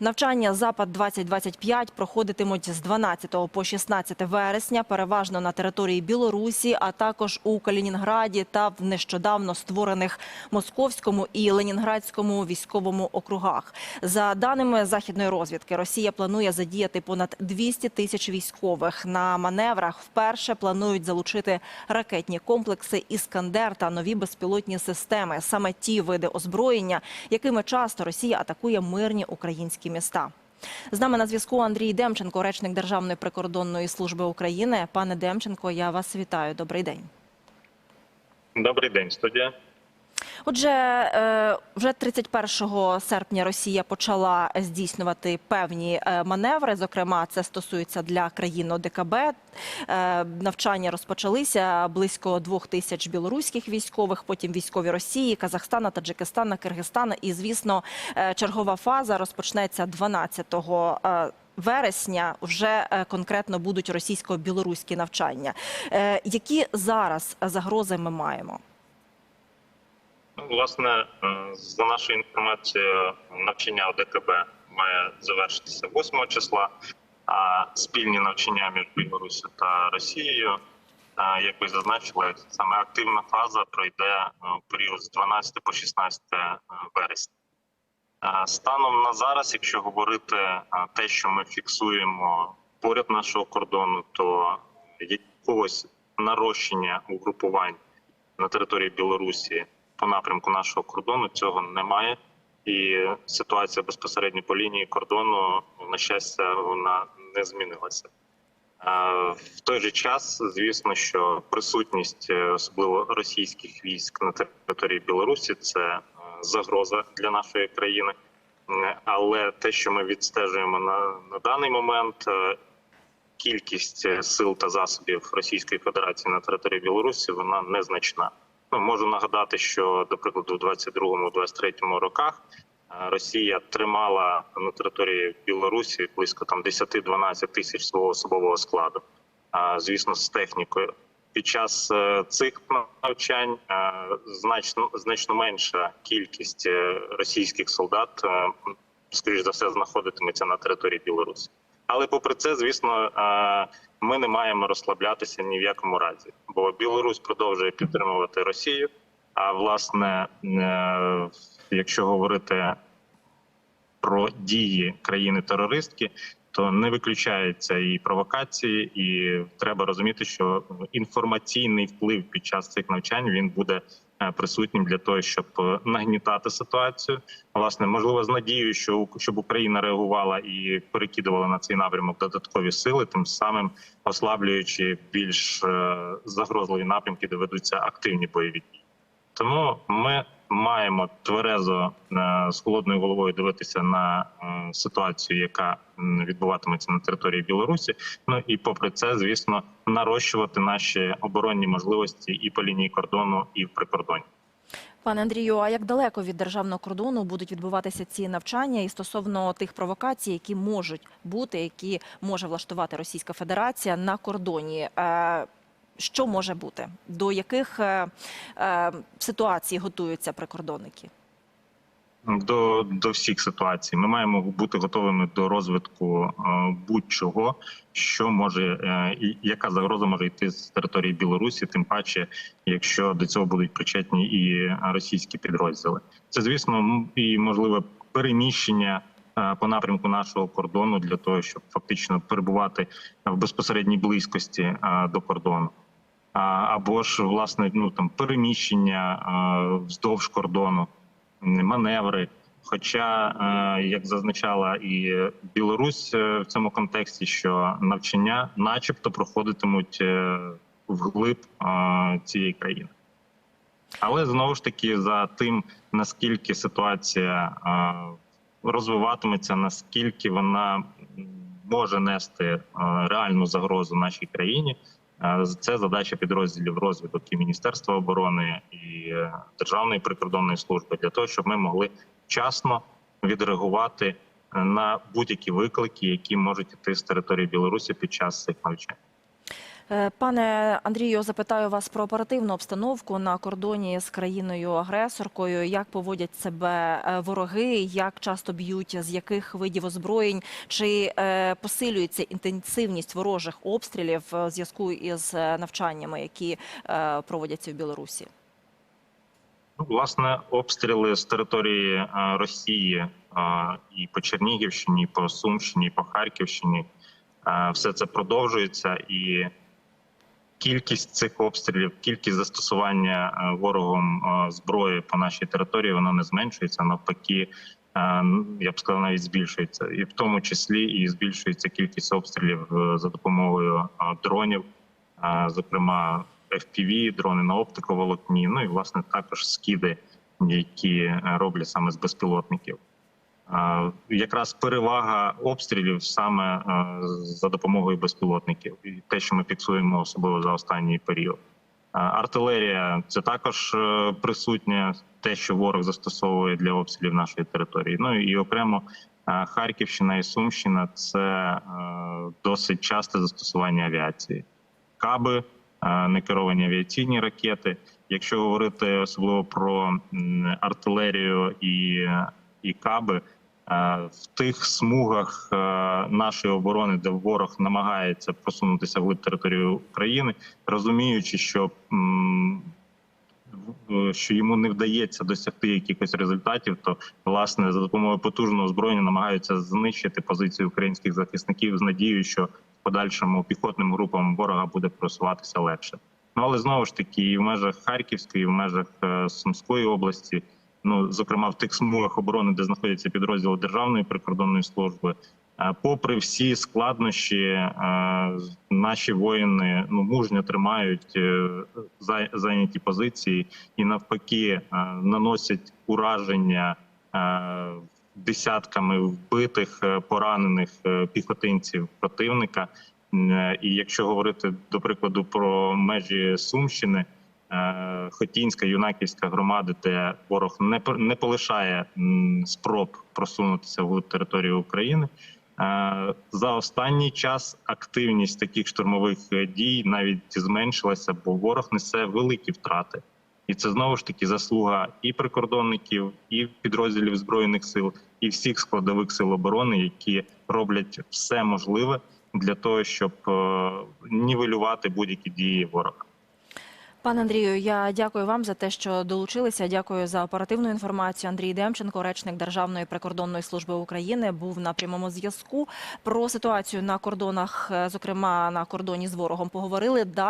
Навчання Запад 2025 проходитимуть з 12 по 16 вересня, переважно на території Білорусі, а також у Калінінграді та в нещодавно створених Московському і Ленінградському військовому округах. За даними західної розвідки, Росія планує задіяти понад 200 тисяч військових. На маневрах вперше планують залучити ракетні комплекси Іскандер та нові безпілотні системи. Саме ті види озброєння, якими часто Росія атакує мирні українські міста. З нами на зв'язку Андрій Демченко, речник Державної прикордонної служби України. Пане Демченко, я вас вітаю. Добрий день. Добрий день, студія. Отже, е, вже 31 серпня Росія почала здійснювати певні е, маневри. Зокрема, це стосується для країн ОДКБ. Е, Навчання розпочалися близько двох тисяч білоруських військових, потім військові Росії, Казахстана, Таджикистана, Киргизстана. І, звісно, чергова фаза розпочнеться 12 е, Вересня вже конкретно будуть російсько-білоруські навчання. Які зараз загрози ми маємо? Ну, власне, е, за нашою інформацією, навчання ОДКБ має завершитися 8 числа, а спільні навчання між Білорусі та Росією, е, як ви зазначили, саме активна фаза пройде е, в період з 12 по 16 вересня. Е, Станом на зараз, якщо говорити е, те, що ми фіксуємо поряд нашого кордону, то якогось нарощення угрупувань на території Білорусі по напрямку нашого кордону цього немає. І ситуація безпосередньо по лінії кордону, на щастя, вона не змінилася. Е, В той же час, звісно, що присутність е, особливо російських військ на території Білорусі це е, загроза для нашої країни. Але те, що ми відстежуємо на, на даний момент, кількість сил та засобів Російської Федерації на території Білорусі вона незначна. Можу нагадати, що до прикладу, в 22-23 роках е, Росія тримала на території Білорусі близько там 10-12 тисяч свого особового складу. А, Звісно, з технікою. Під час е, цих навчань е, значно значно менша кількість е, російських солдат, е, скоріш за все, знаходитиметься на території Білорусі. Але попри це, звісно, е, ми не маємо розслаблятися ні в якому разі, бо Білорусь продовжує підтримувати Росію. А власне, е, якщо говорити про дії країни-терористки, то не виключаються і провокації, і треба розуміти, що інформаційний вплив під час цих навчань він буде присутнім для того, щоб е, нагнітати ситуацію. Власне, можливо, з надією, що щоб Україна реагувала і перекидувала на цей напрямок додаткові сили, тим самим ослаблюючи більш е, загрозливі напрямки, де ведуться активні бойові дії. Тому ми маємо тверезо е, з холодною головою дивитися на е, ситуацію, яка відбуватиметься на території Білорусі. Ну і попри це, звісно, нарощувати наші оборонні можливості і по лінії кордону, і в прикордоні. Пане Андрію, а як далеко від державного кордону будуть відбуватися ці навчання і стосовно тих провокацій, які можуть бути, які може влаштувати Російська Федерація на кордоні? Що може бути? До яких е, е, ситуацій готуються прикордонники? До, до всіх ситуацій ми маємо бути готовими до розвитку е, будь-чого, що може і яка загроза може йти з території Білорусі, тим паче, якщо до цього будуть причетні і російські підрозділи. Це звісно і можливе переміщення по напрямку нашого кордону для того, щоб фактично перебувати в безпосередній близькості до кордону. Або ж власне ну там переміщення е, вздовж кордону маневри. Хоча, е, як зазначала і Білорусь е, в цьому контексті, що навчання, начебто, проходитимуть вглиб цієї країни. Але знову ж таки, за тим наскільки ситуація розвиватиметься, наскільки вона може нести реальну загрозу нашій країні, це задача підрозділів розвиток і Міністерства оборони і е, Державної прикордонної служби для того, щоб ми могли вчасно відреагувати е, на будь-які виклики, які можуть іти з території Білорусі під час цих навчань. Е, Пане Андрію, запитаю вас про оперативну обстановку на кордоні з країною-агресоркою. Як поводять себе е, вороги, як часто б'ють, з яких видів озброєнь? Чи е, посилюється інтенсивність ворожих обстрілів в зв'язку із навчаннями, які проводяться в Білорусі? Ну, власне, обстріли з території Росії і по Чернігівщині, і по Сумщині, і по Харківщині все це продовжується, і кількість цих обстрілів, кількість застосування е, ворогом е, зброї по нашій території, вона не зменшується. Навпаки, е, я б сказав, навіть збільшується, і в тому числі і збільшується кількість обстрілів за допомогою дронів, зокрема FPV, дрони на оптиковолокні, ну і власне також скиди, які роблять саме з безпілотників. Якраз перевага обстрілів саме е, за допомогою безпілотників, і те, що ми фіксуємо особливо за останній період. Артилерія це також е, присутнє те, що ворог застосовує для обстрілів нашої території. Ну і окремо е, Харківщина і Сумщина це досить часте застосування авіації. Каби, некеровані авіаційні ракети. Якщо говорити особливо про артилерію і, і каби, в тих смугах е, нашої оборони, де ворог намагається просунутися в територію України, розуміючи, що в- що йому не вдається досягти якихось результатів, то власне за допомогою потужного озброєння намагаються знищити позиції українських захисників з надією, що подальшому піхотним групам ворога буде просуватися легше. Ну але знову ж таки, і в межах Харківської, і в межах е, Сумської області, ну зокрема в тих смугах оборони, де знаходяться підрозділи Державної прикордонної служби. е, Попри всі складнощі, е, наші воїни ну мужньо тримають е, зайняті позиції і навпаки наносять ураження десятками вбитих, поранених піхотинців противника. І якщо говорити до прикладу про межі Сумщини, Хотінська, Юнаківська громади, де ворог не не полишає спроб просунутися в територію України. Е, За останній час активність таких штурмових е, дій навіть зменшилася, бо ворог несе великі втрати. І це знову ж таки заслуга і прикордонників, і підрозділів збройних сил, і всіх складових сил оборони, які роблять все можливе для того, щоб е, нівелювати будь-які дії ворога. Пане Андрію, я дякую вам за те, що долучилися. Дякую за оперативну інформацію. Андрій Демченко, речник Державної прикордонної служби України, був на прямому зв'язку. Про ситуацію на кордонах, е, зокрема на кордоні з ворогом, поговорили.